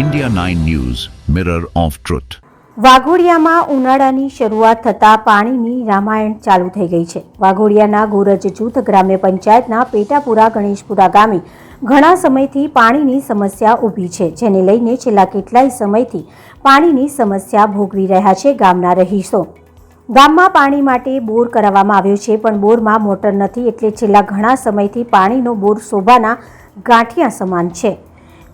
India 9 News, Mirror of Truth. વાઘોડિયામાં ઉનાળાની શરૂઆત થતાં પાણીની રામાયણ ચાલુ થઈ ગઈ છે. વાઘોડિયાના ગોરજ જૂથ ગ્રામ્ય પંચાયતના પેટાપુરા ગણેશપુરા ગામે ઘણા સમયથી પાણીની સમસ્યા ઊભી છે જેને લઈને છેલ્લા કેટલાય સમયથી પાણીની સમસ્યા ભોગવી રહ્યા છે ગામના રહીશો. ગામમાં પાણી માટે બોર કરાવવામાં આવ્યો છે પણ બોરમાં મોટર નથી એટલે છેલ્લા ઘણા સમયથી પાણીનો બોર શોભાના ગાંઠિયા સમાન છે.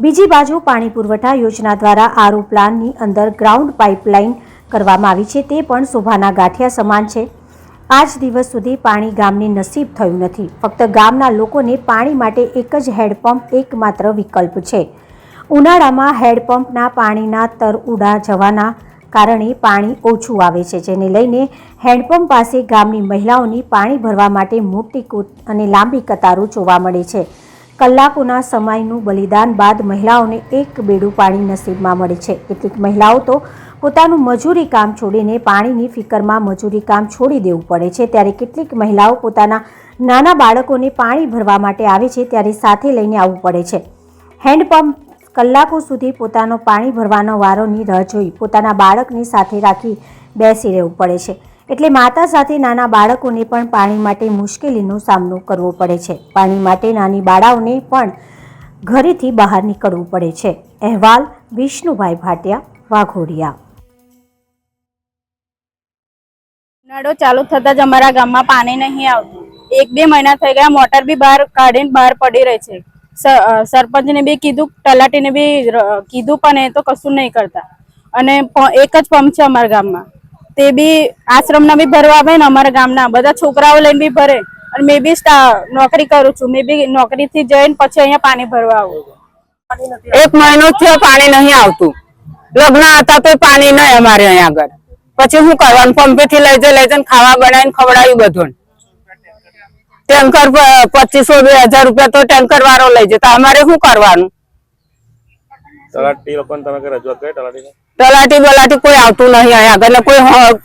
બીજી બાજુ પાણી પુરવઠા યોજના દ્વારા આરો પ્લાનની અંદર ગ્રાઉન્ડ પાઇપલાઇન કરવામાં આવી છે. તે પણ શોભાના ગાંઠિયા સમાન છે. આજ દિવસ સુધી પાણી ગામને નસીબ થયું નથી. ફક્ત ગામના લોકોને પાણી માટે એક જ હેડપંપ એકમાત્ર વિકલ્પ છે. ઉનાળામાં હેડપંપના પાણીના તર ઉડા જવાના કારણે પાણી ઓછું આવે છે. જેને લઈને હેન્ડપંપ પાસે ગામની મહિલાઓની પાણી ભરવા માટે મોટી કૂટ અને લાંબી કતારો જોવા મળે છે. કલાકોના સમયનું બલિદાન બાદ મહિલાઓને એક બેડું પાણી નસીબમાં મળે છે. કેટલીક મહિલાઓ તો પોતાનું મજૂરી કામ છોડીને પાણીની ફિકરમાં મજૂરી કામ છોડી દેવું પડે છે. ત્યારે કેટલીક મહિલાઓ પોતાના નાના બાળકોને પાણી ભરવા માટે આવે છે ત્યારે સાથે લઈને આવવું પડે છે. હેન્ડપંપ કલાકો સુધી પોતાનો પાણી ભરવાનો વારોની રાહ જોઈ પોતાના બાળકને સાથે રાખી બેસી રહેવું પડે છે. એટલે માતા સાથે નાના બાળકોને પણ પાણી માટે મુશ્કેલીનો સામનો કરવો પડે છે. પાણી માટે નાની બાળાઓને પણ ઘરેથી બહાર નીકળવું પડે છે. અહેવાલ વિષ્ણુભાઈ ભાટિયા, વાઘોડિયા. ઉનાળો ચાલુ થતાં જ અમારા ગામમાં પાણી નહીં આવતું. એક બે મહિના થઈ ગયા મોટર બી બહાર કાઢીને બહાર પડી રહી છે. સરપંચને બી કીધું, તલાટીને બી કીધું પણ એ તો કશું નહીં કરતા. અને એક જ પંપ છે અમારા ગામમાં. તે બી આશ્રમના બી ભરવા આવે ને અમારા ગામના. બધા છોકરાઓ લઈને બી ભરે અને મેં બી નોકરી કરું છું. મેં બી નોકરીથી જઈને પછી અહીંયા પાણી ભરવા આવું એક મહિનો થયો પાણી નહીં આવતું. લગ્ન હતા તો પાણી નહીં અમારે અહીંયા આગળ. પછી હું કરવાનું? પંપે થી લઈ જઈ, લઈ જઈને ખાવા બનાવીને ખવડાવ્યું બધું. ટેન્કર પચીસો બે હજાર રૂપિયા તો ટેન્કર વાળો લઈ જતા. અમારે શું કરવાનું? તલાટી લોકોને તમે કઈ રજૂઆત કરી તલાટીને? તલાટી બલાટી કોઈ આવતું નહીં અહીંયા આગળ કોઈ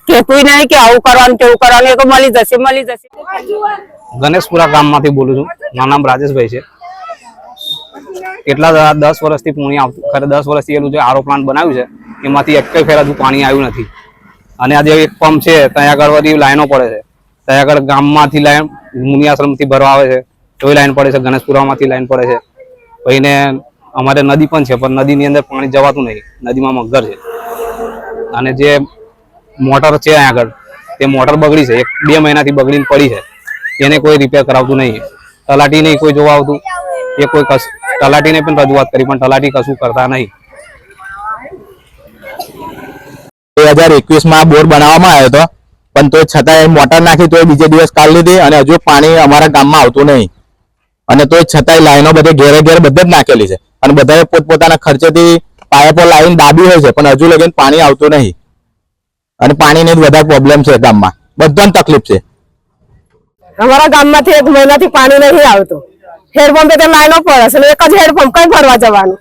કહેતું નહીં કે આવું કરવાનું તેવું કરવાનું એ તો મળી જશે મળી જશે. ગણેશપુરા ગામમાંથી બોલું છું. મારું નામ રાજેશભાઈ છે. કેટલા દસ વર્ષથી પાણી આવતું ખરે દસ વર્ષથી એનું જે આરો પ્લાન્ટ બનાવ્યું છે એમાંથી એક ફેર હજુ પાણી આવ્યું નથી. અને આ જે એક પંપ છે ત્યાં આગળ બધી લાઈનો પડે છે. ત્યાં આગળ ગામમાંથી લાઈન મુનિયાશ્રમથી ભરવા આવે છે તોય લાઈન પડે છે ગણેશપુરામાંથી લાઈન પડે છે. પછી અમારે નદી પણ છે, પણ નદીની અંદર પાણી જવાતું નહીં. નદીમાં મગર છે. અને જે મોટર છે અહીંયા આગળ, તે મોટર બગડી છે. એક, બે મહિનાથી બગડીને પડી છે. એને કોઈ રિપેર કરાવતું નહીં. તલાટી નહીં, કોઈ જોવા આવતું. એ કોઈ કશ, તલાટીને પણ રજૂઆત કરી, પણ તલાટી કશું કરતા નહીં. બે હજાર એકવીસમાં બોર બનાવવામાં આવ્યો હતો. પણ તો છતાંય મોટર નાખી, તો બીજે દિવસ કાઢી લીધી અને હજુ પાણી અમારા ગામમાં આવતું નહીં. અને તો છતાંય લાઈનો બધે ઘેરે ઘેર બધે જ નાખેલી છે. અને બધાએ પોતપોતાના ખર્ચેથી પાયા પર લાવીને દાબી હોય છે પણ હજુ લગીને પાણી આવતું નહીં. અને પાણીની જ બધા પ્રોબ્લેમ છે ગામમાં. બધાને તકલીફ છે. અમારા ગામમાંથી એક મહિનાથી પાણી નહીં આવતું. હેડપંપે તો લાઈનો પડે છે એક જ હેડપંપ કઈ ફરવા જવાનું.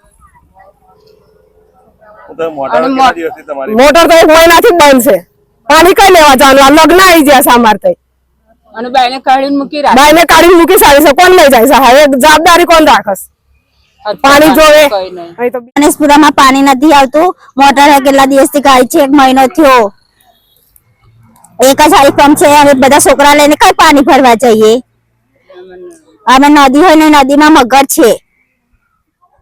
મોટર કેટલા દિવસથી તમારી? મોટર તો એક મહિનાથી જ બંધ છે. પાણી કઈ લેવા જવાનું? આ લગ્ન આવી ગયા છે અમારે તઈ અને બાઈને કાઢીને મૂકી બાઈને કાઢીને મૂકી સારી છે. કોણ લઈ જાય છે? હવે જવાબદારી કોણ રાખસ પાણી જોવે. અહીં તો ગણેશપુરામાં પાણી નથી આવતું. મોટર કેટલા દિવસથી ગાય છે? એક મહિનો થયો. એક જ પંપ છે. અમે બધા છોકરા લઈને કઈ પાણી ભરવા જઈએ? અમે નદી હોય ને નદીમાં મગર છે.